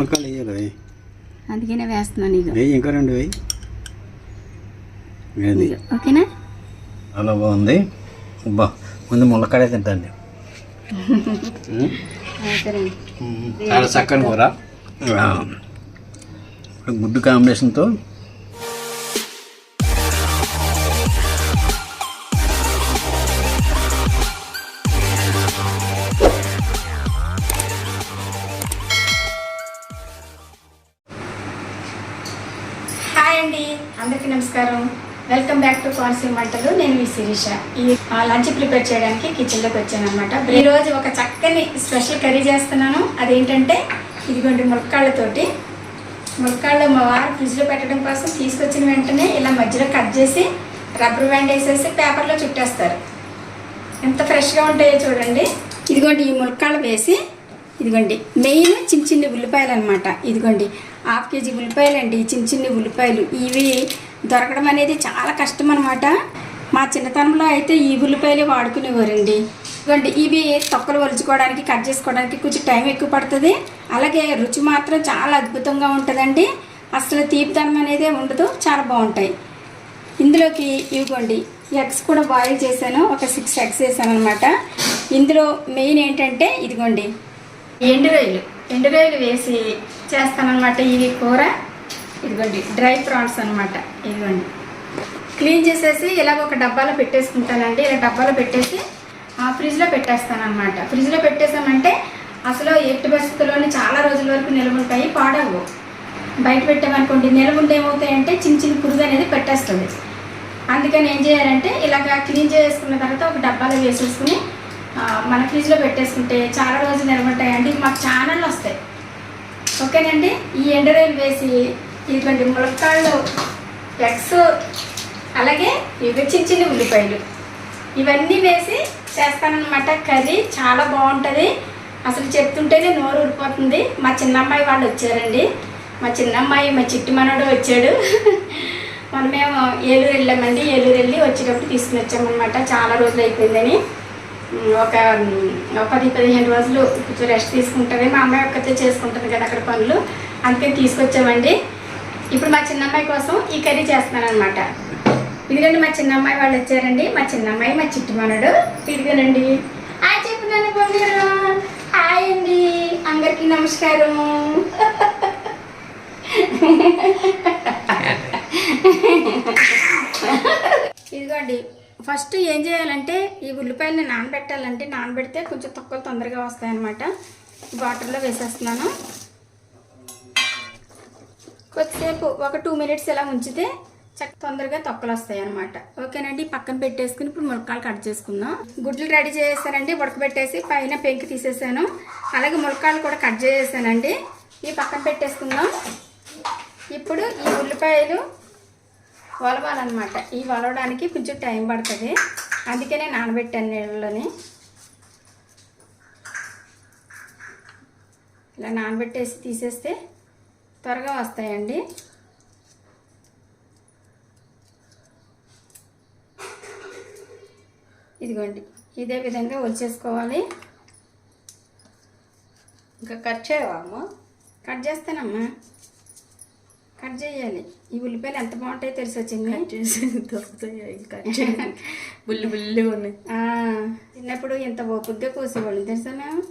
ములక్కాయలు వేయాలి వేయి. అందుకనే వేస్తున్నాను ఇక వేయి ఇంకా రెండు వేయి. ఓకేనా? అలా బాగుంది. బా ముందు ములక్కాడే తింటాను చాలా చక్కని కూర. గుడ్డు కాంబినేషన్తో వెల్కమ్ బ్యాక్ టు కోనసీమ వంటలు నేను మీ శిరీష. ఈ ఆ, లంచ్ ప్రిపేర్ చేయడానికి కిచెన్లోకి వచ్చాను అనమాట ఈరోజు ఒక చక్కని స్పెషల్ కర్రీ చేస్తున్నాను. అదేంటంటే ఇదిగోండి ములక్కాళ్ళతోటి. ములక్కాళ్ళు మా వారు ఫ్రిడ్జ్లో పెట్టడం కోసం తీసుకొచ్చిన వెంటనే ఇలా మధ్యలో కట్ చేసి రబ్బర్ బ్యాండ్ వేసేసి పేపర్లో చుట్టేస్తారు. ఎంత ఫ్రెష్గా ఉంటాయో చూడండి. ఇదిగోండి ఈ ములక్కాళ్ళు వేసి ఇదిగోండి మెయిన్ చిన్న చిన్న ఉల్లిపాయలు అనమాట ఇదిగోండి హాఫ్ కేజీ ఉల్లిపాయలు అండి చిన్న చిన్న ఉల్లిపాయలు. ఇవి దొరకడం అనేది చాలా కష్టం అనమాట మా చిన్నతనంలో అయితే ఈ ఉల్లిపాయలు వాడుకునేవారండి. ఇదిగోండి ఇవి తొక్కలు ఒలుచుకోవడానికి కట్ చేసుకోవడానికి కొంచెం టైం ఎక్కువ పడుతుంది. అలాగే రుచి మాత్రం చాలా అద్భుతంగా ఉంటుందండి. అసలు తీపిదనం అనేది ఉండదు చాలా బాగుంటాయి. ఇందులోకి ఇవ్వండి ఎగ్స్ కూడా బాయిల్ చేశాను ఒక సిక్స్ ఎగ్స్ వేసాను అనమాట ఇందులో మెయిన్ ఏంటంటే ఇదిగోండి. ఎండు రొయ్యలు వేసి చేస్తానమాట ఇది కూర. ఇదిగోండి డ్రై ప్రాన్స్ అనమాట ఇదిగోండి క్లీన్ చేసేసి ఇలాగ ఒక డబ్బాలో పెట్టేసుకుంటానండి. ఇలా డబ్బాలో పెట్టేసి ఆ ఫ్రిడ్జ్లో పెట్టేస్తాను అనమాట ఫ్రిడ్జ్లో పెట్టేసామంటే అసలు ఎట్టి పరిస్థితుల్లోనే చాలా రోజుల వరకు నిల్వ ఉంటాయి పాడవు. బయట పెట్టామనుకోండి నిల్వ ఉంటే ఏమవుతాయంటే చిన్న చిన్న పురుగు అనేది పెట్టేస్తుంది. అందుకని ఏం చేయాలంటే ఇలాగ క్లీన్ చేసుకున్న తర్వాత ఒక డబ్బాలో వేసేసుకుని మన ఫ్రిడ్జ్లో పెట్టేసుకుంటే చాలా రోజులు నిల్వ ఉంటాయండి మాకు ఛానళ్ళు వస్తాయి. ఓకేనండి? ఈ ఎండరేలు వేసి ఇటువంటి ములక్కాళ్ళు ఎగ్స్ అలాగే ఇవి చిన్న చిన్న ఉల్లిపాయలు. ఇవన్నీ వేసి చేస్తానన్నమాట. కర్రీ చాలా బాగుంటుంది. అసలు చెప్తుంటేనే నోరు ఊరిపోతుంది. మా చిన్నమ్మాయి వాళ్ళు వచ్చారండి. మా చిన్నమ్మాయి మా చిట్టి మనోడు వచ్చాడు. మనం మేము ఏలూరు వెళ్ళామండి. ఏలూరు వెళ్ళి వచ్చేటప్పుడు తీసుకుని వచ్చామన్నమాట. చాలా రోజులు అయిపోయిందని. ఒక ఒక పది పదిహేను రోజులు కొంచెం రెస్ట్ తీసుకుంటుంది. మా అమ్మాయి ఒక్కతే చేసుకుంటుంది కదా అక్కడ పనులు. అందుకని తీసుకొచ్చామండి. ఇప్పుడు మా చిన్నమ్మాయి కోసం ఈ కర్రీ చేస్తున్నాను అనమాట ఇదిగండి మా చిన్నమ్మాయి వాళ్ళు వచ్చారండి. మా చిన్నమ్మాయి మా చిట్టి మనడు ఇదిగోనండి ఆ చెప్పు హాయ్ అండి. అందరికీ నమస్కారం. ఇదిగోండి ఫస్ట్ ఏం చేయాలంటే ఈ ఉల్లిపాయలని నానబెట్టాలంటే నానబెడితే కొంచెం తొక్కలు తొందరగా వస్తాయన్నమాట. వాటర్లో వేసేస్తున్నాను. కొద్దిసేపు ఒక టూ మినిట్స్ ఇలా ఉంచితే చక్క తొందరగా తొక్కలు వస్తాయి అనమాట ఓకేనండి పక్కన పెట్టేసుకుని ఇప్పుడు ములకాలు కట్ చేసుకుందాం. గుడ్లు రెడీ చేసేసానండి ఉడకబెట్టేసి పైన పెంకి తీసేసాను. అలాగే ములకాలు కూడా కట్ చేసేసానండి. ఇవి పక్కన పెట్టేసుకుందాం. ఇప్పుడు ఈ ఉల్లిపాయలు వలవాలన్నమాట. ఈ వలవడానికి కొంచెం టైం పడుతుంది. అందుకనే నానబెట్టాను నీళ్ళలోని ఇలా నానబెట్టేసి తీసేస్తే త్వరగా వస్తాయండి. ఇదిగోండి ఇదే విధంగా వచ్చేసుకోవాలి ఇంకా కట్ చేయవా అమ్మ? కట్ చేస్తానమ్మా. కట్ చేయాలి. ఈ ఉల్లిపాయలు ఎంత బాగుంటాయో తెలిసి వచ్చింది కట్ చేసి దొరుకుతాయి? కట్ చేయండి బుల్లి బుల్లిగా ఉన్నాయి. చిన్నప్పుడు ఇంత ఓపిగ్గా కోసేవాళ్ళు తెలుసా మేము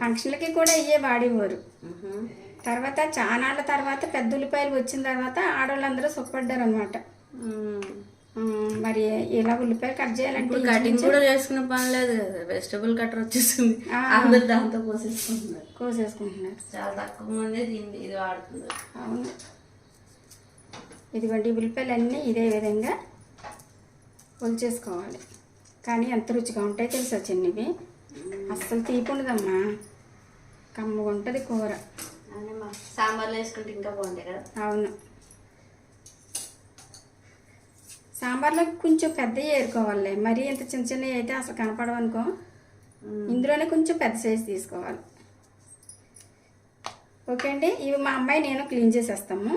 ఫంక్షన్లకి కూడా ఇయ్యే వాడేవారు. తర్వాత చానాళ్ళ తర్వాత పెద్ద ఉల్లిపాయలు వచ్చిన తర్వాత ఆడవాళ్ళందరూ సుఖపడ్డారు అనమాట మరి ఇలా ఉల్లిపాయలు కట్ చేయాలంటే కటింగ్ కూడా చేసుకునే పని లేదు వెజిటబుల్ కట్టర్ వచ్చేసింది. అందరు దాంతో పోసేసుకుంటున్నారు కోసేసుకుంటున్నారు. చాలా తక్కువ మంది దీన్ని ఇది వాడుతున్నారు. అవును. ఇదిగోండి ఉల్లిపాయలు అన్నీ ఇదే విధంగా ఒలిచేసుకోవాలి కానీ ఎంత రుచిగా ఉంటాయో తెలుసా చిన్నవి? అస్సలు తీపి ఉండదమ్మా. కమ్మగా ఉంటుంది కూర. అవునమ్మా. సాంబార్లో వేసుకుంటే ఇంకా బాగుంటాయి కదా? అవును. సాంబార్లో కొంచెం పెద్దవి ఏరుకోవాలి. మరీ ఇంత చిన్న చిన్నవి అయితే అసలు కనపడవు అనుకో ఇందులోనే కొంచెం పెద్ద సైజు తీసుకోవాలి. ఓకే అండి ఇవి మా అమ్మాయి నేను క్లీన్ చేసేస్తాము.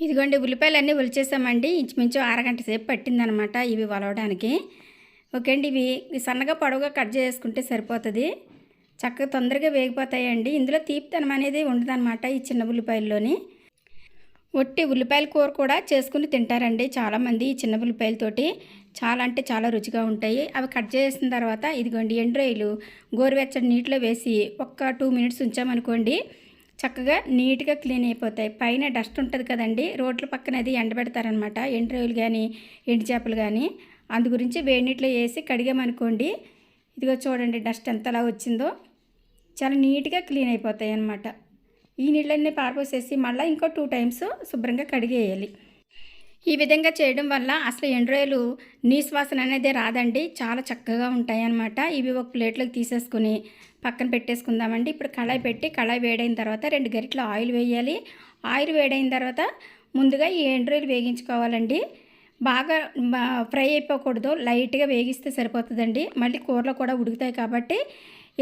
ఇదిగోండి ఉల్లిపాయలు అన్నీ ఒలిచేసామండి. ఇంచుమించు అరగంట సేపు పట్టిందనమాట ఇవి వలవడానికి ఓకే అండి ఇవి సన్నగా పొడవుగా కట్ చేసుకుంటే సరిపోతుంది. చక్కగా తొందరగా వేగిపోతాయండి. ఇందులో తీపితనం అనేది ఉండదన్నమాట ఈ చిన్న ఉల్లిపాయల్లోని. ఒట్టి ఉల్లిపాయల కూర కూడా చేసుకుని తింటారండి చాలామంది ఈ చిన్న ఉల్లిపాయలతోటి. చాలా అంటే చాలా రుచిగా ఉంటాయి. అవి కట్ చేసిన తర్వాత ఇదిగోండి ఎండ్రాయిలు గోరువెచ్చని నీటిలో వేసి ఒక్క టూ మినిట్స్ ఉంచామనుకోండి చక్కగా నీట్గా క్లీన్ అయిపోతాయి. పైన డస్ట్ ఉంటుంది కదండి రోడ్ల పక్కన అది ఎండబెడతారనమాట ఎండ్రాయిలు కానీ ఎండు చేపలు కానీ అందు గురించి వేడి నీటిలో వేసి కడిగామనుకోండి ఇదిగో చూడండి డస్ట్ ఎంతలా వచ్చిందో. చాలా నీట్గా క్లీన్ అయిపోతాయి అన్నమాట. ఈ నీళ్ళన్నీ పారపోసేసి మళ్ళీ ఇంకో టూ టైమ్స్ శుభ్రంగా కడిగేయాలి. ఈ విధంగా చేయడం వల్ల అసలు ఎండ్రాయిలు నీశ్వాసన వాసన అనేది రాదండి. చాలా చక్కగా ఉంటాయి అన్నమాట. ఇవి ఒక ప్లేట్లోకి తీసేసుకుని పక్కన పెట్టేసుకుందామండి. ఇప్పుడు కళాయి పెట్టి కళాయి వేడైన తర్వాత రెండు గరిటలు ఆయిల్ వేయాలి. ఆయిల్ వేడైన తర్వాత ముందుగా ఈ ఎండ్రాయిలు వేగించుకోవాలండి. బాగా ఫ్రై అయిపోకూడదు లైట్గా వేగిస్తే సరిపోతుందండి. మళ్ళీ కూరలో కూడా ఉడుకుతాయి కాబట్టి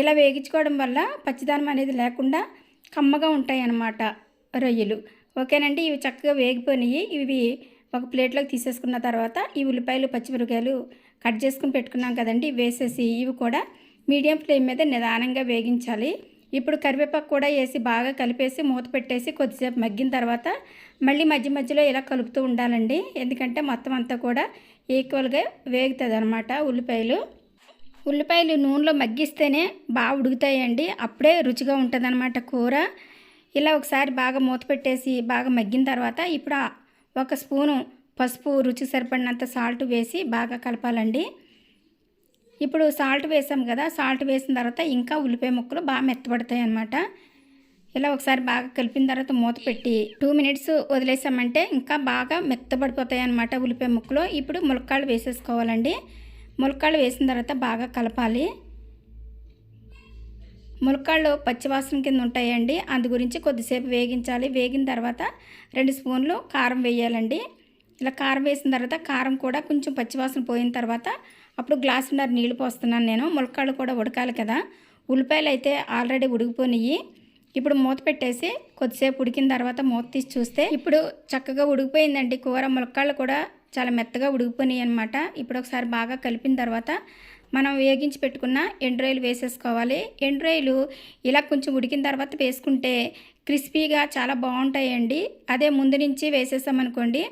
ఇలా వేగించుకోవడం వల్ల పచ్చిదానం అనేది లేకుండా కమ్మగా ఉంటాయి అన్నమాట రొయ్యలు. ఓకేనండి? ఇవి చక్కగా వేగిపోయినాయి. ఇవి ఒక ప్లేట్లోకి తీసేసుకున్న తర్వాత ఈ ఉల్లిపాయలు పచ్చిమిరపకాయలు కట్ చేసుకుని పెట్టుకున్నాం కదండి వేసేసి ఇవి కూడా మీడియం ఫ్లేమ్ మీద నిదానంగా వేగించాలి. ఇప్పుడు కరివేపాకు కూడా వేసి బాగా కలిపేసి మూత పెట్టేసి కొద్దిసేపు మగ్గిన తర్వాత మళ్ళీ మధ్య మధ్యలో ఇలా కలుపుతూ ఉండాలండి. ఎందుకంటే మొత్తం అంతా కూడా ఈక్వల్గా వేగుతుంది అనమాట ఉల్లిపాయలు. ఉల్లిపాయలు నూనెలో మగ్గిస్తేనే బాగా ఉడుకుతాయండి. అప్పుడే రుచిగా ఉంటుంది కూర. ఇలా ఒకసారి బాగా మూత పెట్టేసి బాగా మగ్గిన తర్వాత ఇప్పుడు ఒక స్పూను పసుపు రుచి సరిపడినంత సాల్ట్ వేసి బాగా కలపాలండి. ఇప్పుడు సాల్ట్ వేసాం కదా సాల్ట్ వేసిన తర్వాత ఇంకా ఉల్లిపాయ ముక్కలు బాగా మెత్తబడతాయి అన్నమాట. ఇలా ఒకసారి బాగా కలిపిన తర్వాత మూత పెట్టి టూ మినిట్స్ వదిలేసామంటే ఇంకా బాగా మెత్తబడిపోతాయి అన్నమాట ఉల్లిపాయ ముక్కలు. ఇప్పుడు ములక్కాళ్ళు వేసేసుకోవాలండి. ములక్కాళ్ళు వేసిన తర్వాత బాగా కలపాలి. ములక్కాళ్ళు పచ్చివాసన కింద ఉంటాయండి. అందు గురించి కొద్దిసేపు వేగించాలి. వేగిన తర్వాత రెండు స్పూన్లు కారం వేయాలండి. ఇలా కారం వేసిన తర్వాత కారం కూడా కొంచెం పచ్చివాసన పోయిన తర్వాత అప్పుడు గ్లాసున్నర నీళ్ళు పోస్తున్నాను నేను. ములక్కాళ్ళు కూడా ఉడకాలి కదా. ఉల్లిపాయలు అయితే ఆల్రెడీ ఉడికిపోయినాయి ఇప్పుడు మూత పెట్టేసి కొద్దిసేపు ఉడికిన తర్వాత మూత తీసి చూస్తే ఇప్పుడు చక్కగా ఉడికిపోయిందండి. కూర ములక్కాళ్ళు కూడా చాలా మెత్తగా ఉడికిపోయినాయి అనమాట ఇప్పుడు ఒకసారి బాగా కలిపిన తర్వాత మనం వేగించి పెట్టుకున్న ఎండ్రాయిలు వేసేసుకోవాలి. ఎండ్రాయిలు ఇలా కొంచెం ఉడికిన తర్వాత వేసుకుంటే క్రిస్పీగా చాలా బాగుంటాయండి. అదే ముందు నుంచి వేసేసామనుకోండి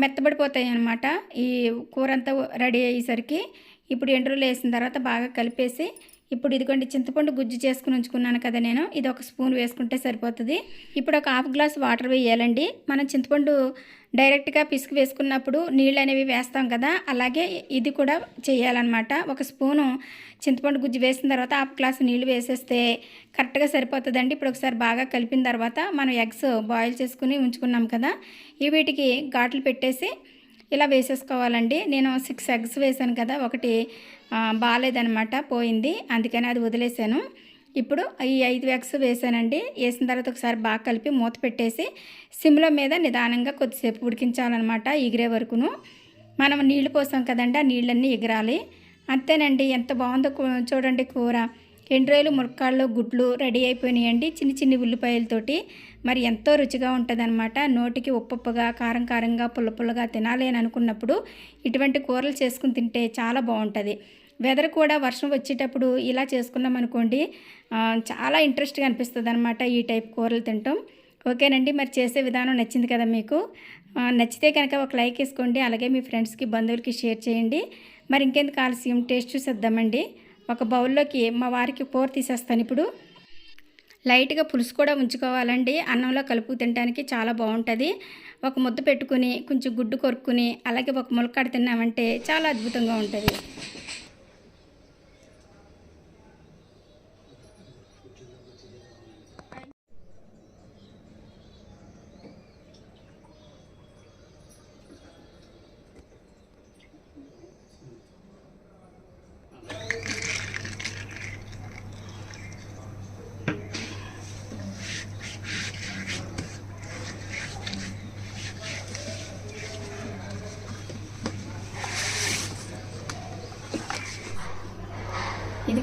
మెత్తబడిపోతాయి అన్నమాట. ఈ కూర అంతా రెడీ అయ్యేసరికి ఇప్పుడు ఎండ్రోలు వేసిన తర్వాత బాగా కలిపేసి ఇప్పుడు ఇదిగోండి చింతపండు గుజ్జు చేసుకుని ఉంచుకున్నాను కదా నేను. ఇది ఒక స్పూన్ వేసుకుంటే సరిపోతుంది. ఇప్పుడు ఒక హాఫ్ గ్లాస్ వాటర్ వేయాలండి. మనం చింతపండు డైరెక్ట్గా పిసుకు వేసుకున్నప్పుడు నీళ్ళు అనేవి వేస్తాం కదా అలాగే ఇది కూడా చేయాలన్నమాట. ఒక స్పూను చింతపండు గుజ్జు వేసిన తర్వాత హాఫ్ గ్లాస్ నీళ్ళు వేసేస్తే కరెక్ట్గా సరిపోతుందండి. ఇప్పుడు ఒకసారి బాగా కలిపిన తర్వాత మనం ఎగ్స్ బాయిల్ చేసుకుని ఉంచుకున్నాం కదా ఈ వీటికి ఘాట్లు పెట్టేసి ఇలా వేసేసుకోవాలండి. నేను సిక్స్ ఎగ్స్ వేసాను కదా ఒకటి బాగాలేదనమాట పోయింది. అందుకని అది వదిలేసాను. ఇప్పుడు ఈ ఐదు ఎగ్స్ వేసానండి. వేసిన తర్వాత ఒకసారి బాగా కలిపి మూత పెట్టేసి సిమ్లో మీద నిదానంగా కొద్దిసేపు ఉడికించాలన్నమాట ఎగిరే వరకును. మనం నీళ్ళు పోసాం కదండి ఆ నీళ్ళన్నీ ఎగరాలి. అంతేనండి ఎంత బాగుందో చూడండి కూర. ఎండ్రాయిలు మురక్కాళ్ళు గుడ్లు రెడీ అయిపోయినాయండి. చిన్ని చిన్ని ఉల్లిపాయలతోటి. మరి ఎంతో రుచిగా ఉంటుందన్నమాట. నోటికి ఉప్పుగా కారం కారంగా పుల్ల పుల్లగా తినాలి అని అనుకున్నప్పుడు ఇటువంటి కూరలు చేసుకుని తింటే చాలా బాగుంటుంది. వెదర్ కూడా వర్షం వచ్చేటప్పుడు ఇలా చేసుకున్నాం అనుకోండి చాలా ఇంట్రెస్ట్గా అనిపిస్తుంది అనమాట ఈ టైప్ కూరలు తింటాం ఓకేనండి మరి చేసే విధానం నచ్చింది కదా మీకు? నచ్చితే కనుక ఒక లైక్ వేసుకోండి. అలాగే మీ ఫ్రెండ్స్కి బంధువులకి షేర్ చేయండి. మరి ఇంకెందుకు ఆలస్యం? టేస్ట్ చూసేద్దామండి. ఒక బౌల్లోకి మా వారికి కూర తీసేస్తాను ఇప్పుడు. లైట్గా పులుసు కూడా ఉంచుకోవాలండి. అన్నంలో కలుపు తినడానికి చాలా బాగుంటుంది. ఒక ముద్ద పెట్టుకుని కొంచెం గుడ్డు కొరుక్కుని అలాగే ఒక ములక్కాడ తిన్నామంటే చాలా అద్భుతంగా ఉంటుంది.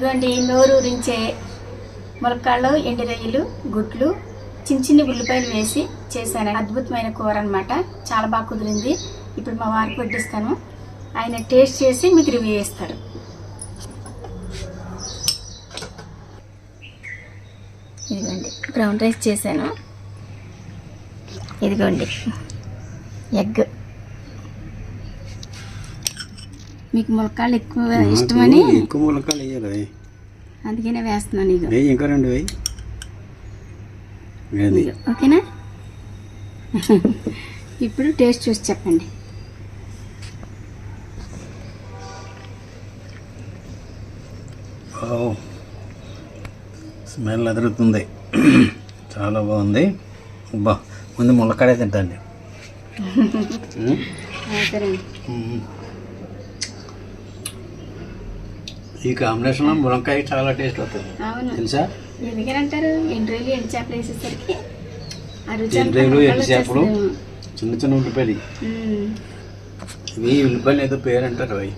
ఇదిగోండి నోరూరించే ములక్కాళ్ళు ఎండి రొయ్యలు గుడ్లు చిన్న చిన్న ఉల్లిపాయలు వేసి చేశాను అద్భుతమైన కూర అనమాట చాలా బాగా కుదిరింది. ఇప్పుడు మా వారికి వడ్డిస్తాను. ఆయన టేస్ట్ చేసి మీకు రివ్యూ చేస్తారు. ఇదిగోండి బ్రౌన్ రైస్ చేశాను. ఇదిగోండి ఎగ్. మీకు ములక్కాళ్ళు ఎక్కువ ఇష్టమని ఎక్కువ ములక్కాలు వేయాలి అందుకనే వేస్తున్నాను ఇక వేయి ఇంకా రెండు వేయి. ఓకేనా? ఇప్పుడు టేస్ట్ చూసి చెప్పండి. ఓ స్మెల్ ఎదురుతుంది చాలా బాగుంది. బా ముందు ములక్కాడే తింటాండి. సరేండి ఈ కాంబినేషన్లో ములక్కాయ చాలా టేస్ట్ అవుతుంది అవును. తెలుసా? ఎందుకనంటారు? ఎండు రోజులు ఎండు చేపలు వేసేసరికి ఆ రుచి అంతా ఎండ్రేలు ఎండు చేపలు. చిన్న చిన్న ఉల్లిపాయలు. ఇవి ఉల్లిపాయలు ఏదో పేరు అంటారు అవి.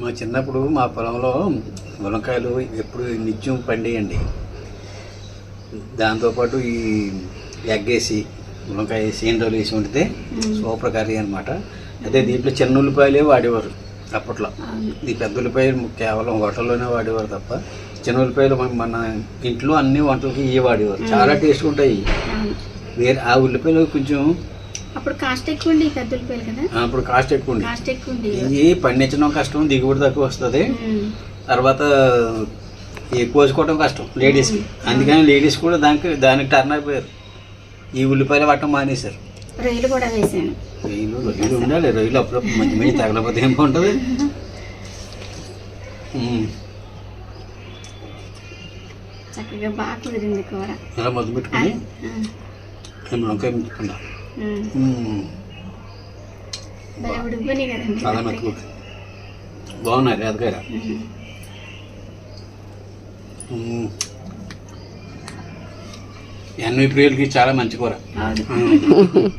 మా చిన్నప్పుడు మా పొలంలో ములక్కాయలు ఎప్పుడు నిత్యం పండేయండి. దాంతోపాటు ఈ ఎగ్ వేసి ములక్కాయ వేసి ఎండలు వేసి వండితే సూపర్ కర్రీ అనమాట అదే దీంట్లో చిన్న ఉల్లిపాయలే వాడేవారు. అప్పట్లో. ఈ పెద్ద ఉల్లిపాయలు కేవలం హోటల్లోనే వాడేవారు తప్ప చిన్న ఉల్లిపాయలు మన- ఇంట్లో అన్ని వంటలకి ఇవి వాడేవారు. చాలా టేస్ట్ ఉంటాయి. వేరే ఆ ఉల్లిపాయలు కొంచెం అప్పుడు కాస్ట్ ఎక్కువ ఉండి పెద్ద ఉల్లిపాయలు కదా? అప్పుడు కాస్ట్ ఎక్కువ ఉంది కాస్ట్ ఎక్కువ ఉండి ఇవి పండించడం కష్టం దిగుబడి తక్కువ వస్తుంది. తర్వాత కోసుకోవడం కష్టం లేడీస్కి. అందుకని లేడీస్ కూడా దానికి దానికి టర్న్ అయిపోయారు. ఈ ఉల్లిపాయలు పట్టడం మానేశారు. రొయ్యలు కూడా వేసాను. రొయ్యలు రొయ్యలు ఉండాలి రొయ్యలు అప్పుడప్పుడు మంచి మంచి తగలపోతే ఏం బాగుంటుంది చక్కగా బాగా కుదిరింది కూర. ఇలా మొదలు పెట్టుకుని. నేను వంకాయ పెట్టుకున్నా చాలా మెత్తగా బాగున్నాయి రేతకాయ. ఎన్వి ప్రియులకి చాలా మంచి కూర అవును ఉమ్. ఎండు రొయ్యలు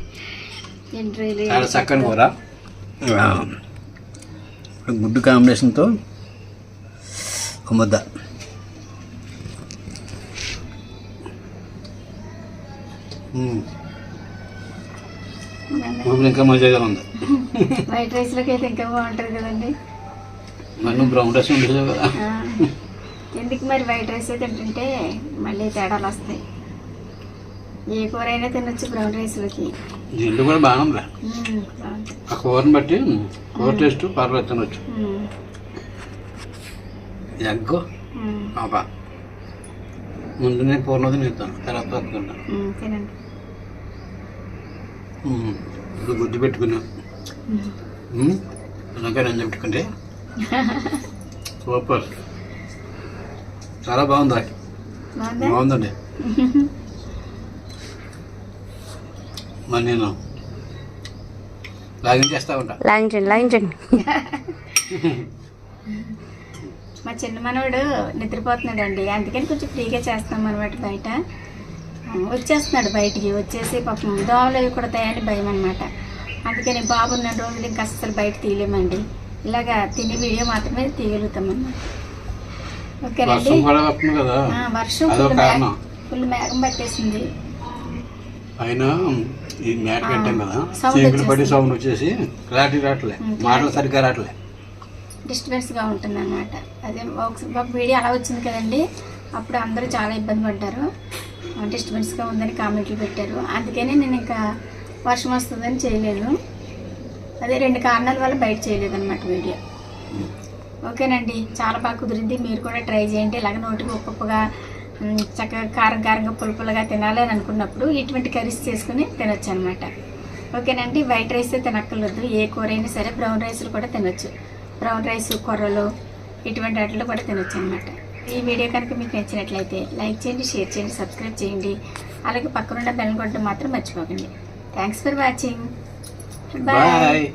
చాలా చక్కని కూర. గుడ్డు కాంబినేషన్తో ఒక ముద్ద. ఇంకా మజాగా ఉంది. వైట్ రైస్లోకి అయితే ఇంకా బాగుంటుంది కదండి. నువ్వు బ్రౌన్ రైస్ ఉండేది కదా. ఎందుకు మరి వైట్ రైస్ తింటుంటే మళ్ళీ తేడాలు వస్తాయి. ఏ కూర అయినా తినొచ్చు బ్రౌన్ రైస్లోకి. దీంట్లో కూడా బాగానే ఉంది. ఆ కూరని బట్టి కూర టేస్ట్ పర్లేదు తినొచ్చు. ఎగ్. ఆపా. ముందు నేను పూర్ణది తింటాను తర్వాత ఇప్పుడు గుడ్డు పెట్టుకున్నా. ఇంకా నేను పెట్టుకుంటే. సూపర్. చాలా బాగుంది. బాగుందా? బాగుందండి. మరి నేను లాగిన్ చేస్తా ఉంటా. లాగించండి లాగించండి మా చిన్న మనవడు నిద్రపోతున్నాడండి. అందుకని కొంచెం ఫ్రీగా చేస్తాం అనమాట బయట వచ్చేస్తున్నాడు బయటికి. వచ్చేసి పాపం దోమలు అవి కుడతాయని భయం అనమాట అందుకని బాబు ఉన్న రోజులు ఇంకా అస్సలు బయట తీయలేమండి. ఇలాగా తినే వీడియో మాత్రమే తీయగలుగుతాం అన్నమాట ఓకేనండి? వర్షం ఫుల్ మేఘం పట్టేసింది. పైన ఈ మేట కట్టాం కదా. సౌండ్ చీకటి పడి. సౌండ్ వచ్చేసి క్లారిటీ రావట్లే. మాటలు సరిగ్గా రావట్లే. డిస్టర్బెన్స్గా ఉంటుంది అనమాట అదే ఒక వీడియో అలా వచ్చింది కదండి. అప్పుడు అందరూ చాలా ఇబ్బంది పడ్డారు. డిస్టర్బెన్స్గా ఉందని కామెంట్లు పెట్టారు. అందుకని నేను ఇంకా వర్షం వస్తుందని చేయలేదు. అదే రెండు కారణాల వల్ల బయట చేయలేదు అనమాట వీడియో ఓకేనండి. చాలా బాగా కుదిరింది. మీరు కూడా ట్రై చేయండి. ఇలాగ నోటికి ఉమ్, చక్కగా కారం కారంగా పులుపులుగా తినాలి అని అనుకున్నప్పుడు ఇటువంటి కర్రీస్ చేసుకుని తినొచ్చు అనమాట ఓకేనండి వైట్ రైస్ తినక్కర్లేదు. ఏ కూర అయినా సరే బ్రౌన్ రైస్లు కూడా తినొచ్చు. బ్రౌన్ రైస్ కూరలు ఇటువంటి వాటిలో కూడా తినొచ్చు అనమాట ఈ వీడియో కనుక మీకు నచ్చినట్లయితే లైక్ చేయండి షేర్ చేయండి సబ్స్క్రైబ్ చేయండి. అలాగే పక్కనున్న బెల్ కొట్టడం మాత్రం మర్చిపోకండి. Thanks for watching bye